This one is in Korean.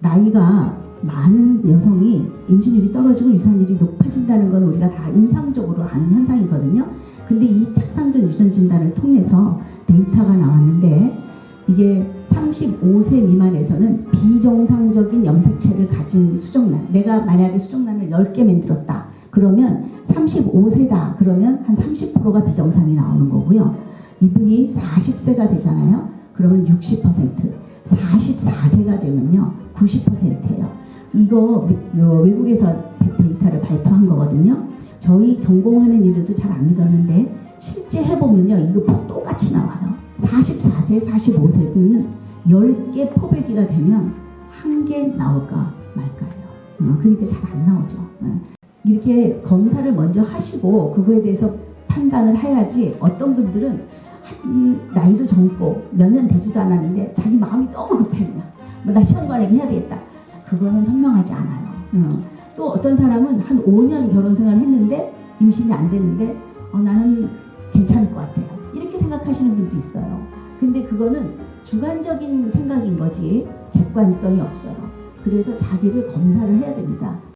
나이가 많은 여성이 임신율이 떨어지고 유산율이 높아진다는 건 우리가 다 임상적으로 아는 현상이거든요. 근데 이 착상전 유전 진단을 통해서 데이터가 나왔는데 이게 35세 미만에서는 비정상적인 염색체를 가진 수정란 내가 만약에 수정란을 10개 만들었다. 그러면 35세다. 그러면 한 30%가 비정상이 나오는 거고요. 이분이 40세가 되잖아요. 그러면 60% 44세가 되면요 90%예요 이거 외국에서 데- 데이터를 발표한 거거든요 저희 전공하는 이들도 잘 안 믿었는데 실제 해보면요 이거 똑같이 나와요 44세, 45세 는 10개 포배기가 되면 한 개 나올까 말까요. 어, 그러니까 잘 안 나오죠. 어. 이렇게 검사를 먼저 하시고 그거에 대해서 판단을 해야지 어떤 분들은 한, 나이도 젊고 몇 년 되지도 않았는데 자기 마음이 너무 급해 그 냥 뭐나 시험 관리기 해야 되겠다. 그거는 현명하지 않아요. 어. 또 어떤 사람은 한 5년 결혼 생활을 했는데 임신이 안 됐는데 어, 나는 괜찮을 것 같아요. 이렇게 생각하시는 분도 있어요. 근데 그거는 주관적인 생각인 거지 객관성이 없어요. 그래서 자기를 검사를 해야 됩니다.